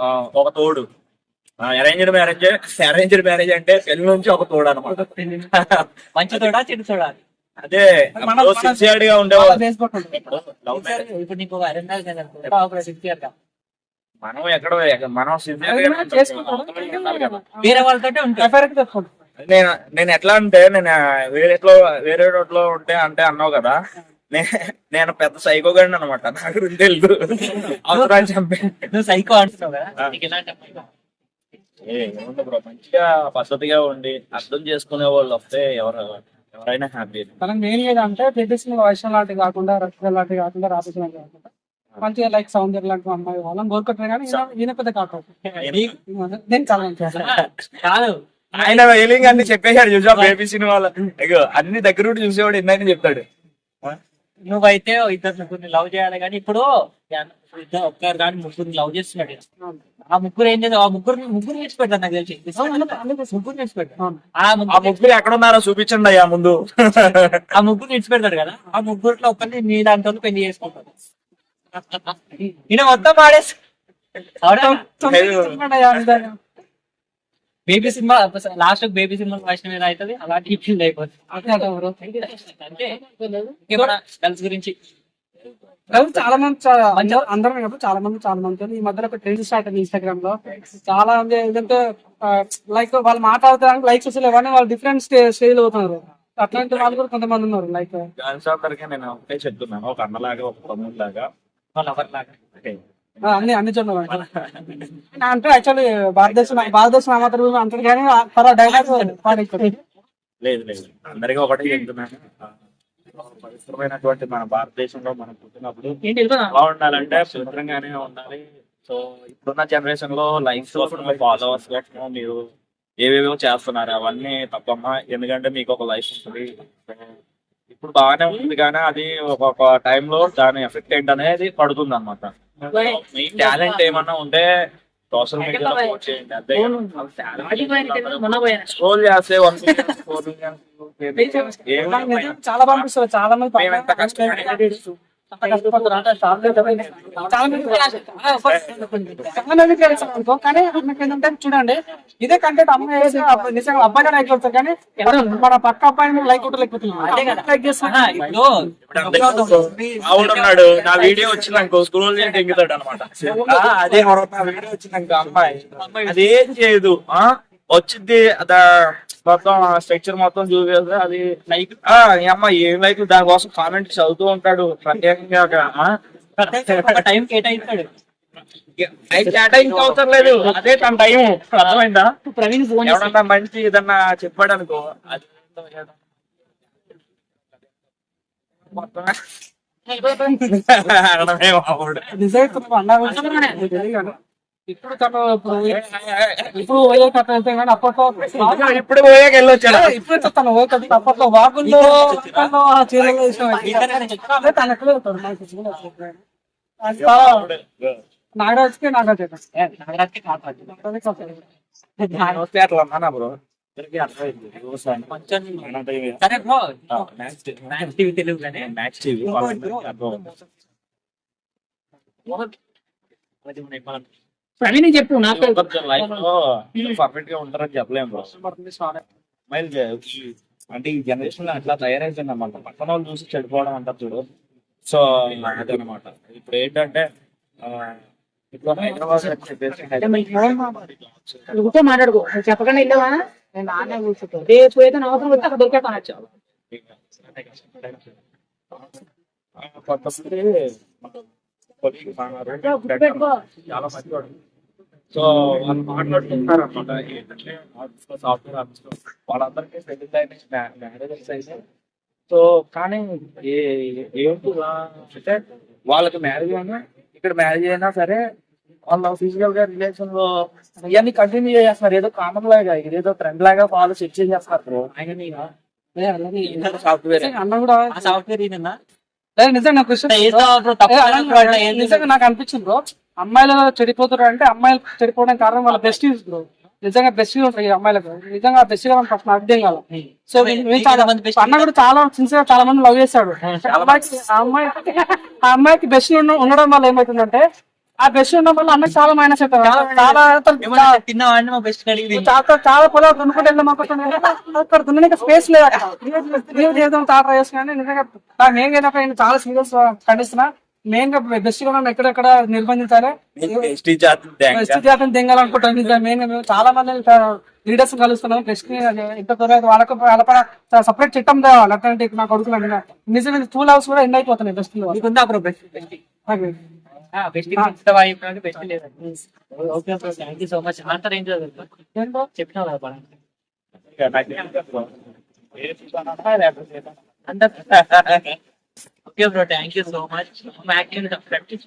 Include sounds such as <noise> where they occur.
ఆ, ఒక తోడు. అరేంజ్డ్ మ్యారేజ్ అరేంజ్డ్ మ్యారేజ్ అంటే పెళ్ళి నుంచి ఒక తోడు అనమాట మంచి తోడా చెడు తోడా? అదే సిన్సియర్డ్గా ఉండేవాళ్ళు. ఇప్పుడు నీకు అరేంజ్ సిన్సియర్ మనం ఎక్కడ మనం. వేరే వాళ్ళతో. నేను నేను ఎట్లా అంటే నేను వేరే వేరే రోడ్లో ఉంటే అంటే అన్నావు కదా నేను పెద్ద సైకో గండి అనమాట నా గురించి తెలుసు అవసరాలు చంపే. నువ్వు సైకో అంటున్నావు కదా. నీకు ఎలాంటి ఏముంది బ్రో మంచిగా పద్ధతిగా ఉండి అర్థం చేసుకునే వాళ్ళు వస్తే ఎవరు ఎవరైనా హ్యాపీ తనకు మెయిన్ ఏంటంటే ట్రెడిషనల్ వైశ్యం లాంటివి కాకుండా రక్తం లాంటివి కాకుండా రాజకీయ లాంటివి కాకుండా మంచిగా లైక్ సౌందర్య లాంటి అమ్మాయి వాళ్ళని కోరుకుంటారు కానీ ఈయన- ఈయన పెద్ద కాక నేను చాలా మంచిగా కాదు. ఆయన వేలింగ్ అన్ని చెప్పేశాడు చూసా బేబీ సినిమాలో. అన్ని దగ్గర ఉండి చూసేవాడు ఎన్నైనా చెప్తాడు. నువ్వైతే ఇద్దరు ముగ్గురిని లవ్ చేయాలి కానీ ఇప్పుడు ఇద్దరు ఒక్కరు కానీ ముగ్గురిని లవ్ చేస్తున్నాడు ఆ ముగ్గురు ఏం చేద్దాం ఆ ముగ్గురు ముగ్గురు నేర్చి పెడతాను నాకు తెలిసి. ముగ్గురు అవును. ఆ ముగ్గురు ఎక్కడ ఉన్నారో చూపించండి అయ్యా ముందు. ఆ ముగ్గురు నేర్చి పెడతాడు కదా. ఆ ముగ్గురులో ఒక్కరిని నీ దాంట్లో పెళ్ళి చేసుకుంటాడు ఈయన మొత్తం పాడేసి baby cinema last baby cinema Vaishnav ఎలా అవుతుంది అలాంటి ఫీల్ అయిపోతుంది. గర్ల్స్ గురించి. చాలా మంది అందరూ- అందరం కాదు చాలా మంది చాలా మంది. ఈ మధ్యలో ఒక ట్రెండ్ స్టార్ట్ అయింది ఇన్స్టాగ్రామ్లో చాలా మంది ఏంటంటే లైక్ వాళ్ళు మాట్లాడతానికి లైక్స్ వస్తలే కానీ వాళ్ళు డిఫరెంట్ స్టేజ్ అవుతున్నారు అట్లాంటి వాళ్ళు కూడా కొంతమంది ఉన్నారు లైక్ నేను ఒకటే చెప్తున్నాను ఒక అన్నలాగా ఒక తమ్ముడు లాగా వాళ్ళ ఎవరి లాగా అన్ని అన్ని చోట్ల అంటే యాక్చువల్లీ భారతదేశం భారతదేశం మాత్రం అంటారు కానీ పర డైలాగ్ లేదు లేదు. అందరికీ ఒకటే చెప్తున్నాను. పవిత్రమైనటువంటి మన భారతదేశంలో మనం పుట్టినప్పుడు ఉండాలంటే పవిత్రంగానే ఉండాలి. సో ఇప్పుడున్న జనరేషన్లో లైఫ్ కోసం ఫాలోవర్స్ కోసం మీరు ఏవేవో చేస్తున్నారు అవన్నీ తప్పమ్మా. ఎందుకంటే మీకు ఒక లైఫ్ ఉంటుంది. ఇప్పుడు బాగానే ఉంటుంది కానీ అది ఒక్కొక్క టైంలో దాని ఎఫెక్ట్ ఏంటనేది పడుతుంది అనమాట మీ టాలెంట్ ఏమన్నా ఉంటే సోషల్ మీడియాలో పోస్ట్ చేయండి అంతే స్క్రోల్ చేస్తే వన్ చాలా చాలా చాలా మంది కానీ ఏంటంటే చూడండి ఇదే కంటెంట్ అమ్మాయి వేసి అబ్బాయి- నిజంగా అబ్బాయి లైక్ కొడతారు కానీ ఎవరు మన పక్క అబ్బాయిని లైక్ నా వీడియో వచ్చినాక స్క్రోల్ చేసి తెంగుతాడు అనమాట. అదే నా వీడియో వచ్చినాక అమ్మాయి. అది చేయదు ఆ? వచ్చింది. అదా మొత్తం స్ట్రక్చర్ మొత్తం చూసేస్తే అది లైక్ ఈ అమ్మాయి ఏం లైక్ దానికోసం కామెంట్ చదువుతూ ఉంటాడు ప్రత్యేకంగా? టైం కేటాయిస్తాడు. అవసరం లేదు. అదే తన టైం. అర్థమైందా? ప్రవీణ్ ఫోన్ ఎవడన్నా మంచి ఏదన్నా చెప్పాడు అనుకో అది మొత్తం ఇప్పుడు పోయే వెళ్తే కానీ అప్పట్లో ఇప్పుడు పోయాక ఇప్పుడు తను అప్పట్లో వాగుల్లో నాగరాజుకి అట్లా బ్రో? సరే బ్రో టీవీ. తెలుగు కానీ అర్థమవుతుంది. ప్రవీణ్ చెప్పు నాకు కొంచెం life లో పర్ఫెక్ట్గా ఉంటారని చెప్పలేము అంటే ఈ జనరేషన్లో అట్లా తయారైపోయింది అన్నమాట పక్కన వాళ్ళు చూసి చెడిపోవడం అంటారు చూడు. సో అదనమాట ఇప్పుడు ఏంటంటే నువ్వుతో మాట్లాడుకో. చెప్పకుండా వెళ్ళావా? నేను నాన్నే కూర్చుంటా రేపు ఏదైనా అవసరం వస్తే అక్కడ దొరికే కొనొచ్చు ఆ, కొంతమంది కొలీగ్ చాలా మంచివాడు సో వాళ్ళు మాట్లాడుతుంటారు అనమాట ఏంటంటే ఆఫీస్లో సాఫ్ట్వేర్ ఆఫీస్లో వాళ్ళందరికీ సెటిల్ అయిన మ్యారేజెస్ అయితే సో కానీ ఏ- వాళ్ళకి మ్యారేజ్ అయినా ఇక్కడ మ్యారేజ్ అయినా సరే వాళ్ళ ఫిజికల్గా రిలేషన్లో ఇవన్నీ కంటిన్యూ చేస్తున్నారు ఏదో కామన్ లాగా ఏదో ట్రెండ్ లాగా ఫాలో సెట్ చేసేస్తారు ఆయన సాఫ్ట్వేర్ అన్న కూడా సాఫ్ట్వేర్ ఇదేనా లేదు నిజంగా నాకు. నిజంగా అనిపించింది బ్రో అమ్మాయిలు చెడిపోతారు అంటే అమ్మాయిలు చెడిపోవడానికి కారణం వాళ్ళ బెస్టీస్ బ్రో నిజంగా బెస్ట్ ఉంటాయి అమ్మాయిలకు నిజంగా బెస్ట్గా ఫస్ట్ అర్థం కాదు సో? అన్న కూడా చాలా సిన్సియర్ చాలా మంది లవ్ చేస్తాడు అమ్మాయికి అమ్మాయి ఆ అమ్మాయికి బెస్ట్ ఉండడం వల్ల ఏమవుతుందంటే ఆ బెస్ట్ ఉండడం వల్ల అన్నకి చాలా మైనస్ అవుతుంది చాలా మా బెస్ట్ చాలా దున్నుకుంటే వెళ్ళాం అక్కడ దున్నడానికి స్పేస్ లేదు అక్కడ. చేద్దాం తాట నాకు నేను చాలా సీరియస్ ఖండిస్తున్నా. మెయిన్గా బెస్ట్గా మనం ఎక్కడెక్కడ నిర్బంధించాలి. జాతి బెస్ట్ తెంగాలనుకుంటాం ఇంకా మెయిన్ మేము చాలా మంది లీడర్స్ కలుస్తున్నాం. బెస్ట్ ఇంత త్వరగా వాళ్ళకు వాళ్ళ సపరేట్ చట్టం తేవాలి అట్లాంటి నా కొడుకులు నిజమైన టూ లవ్స్ కూడా ఎండ్ అయిపోతున్నాయి బెస్ట్లో. బెస్ట్ బెస్ట్ బెస్ట్ బెస్ట్ లేదు. Okay bro thank you so much అంతా రేంజ్ చదువు చెప్పినావు కదా పడ అందరు <laughs> okay bro thank you so much practice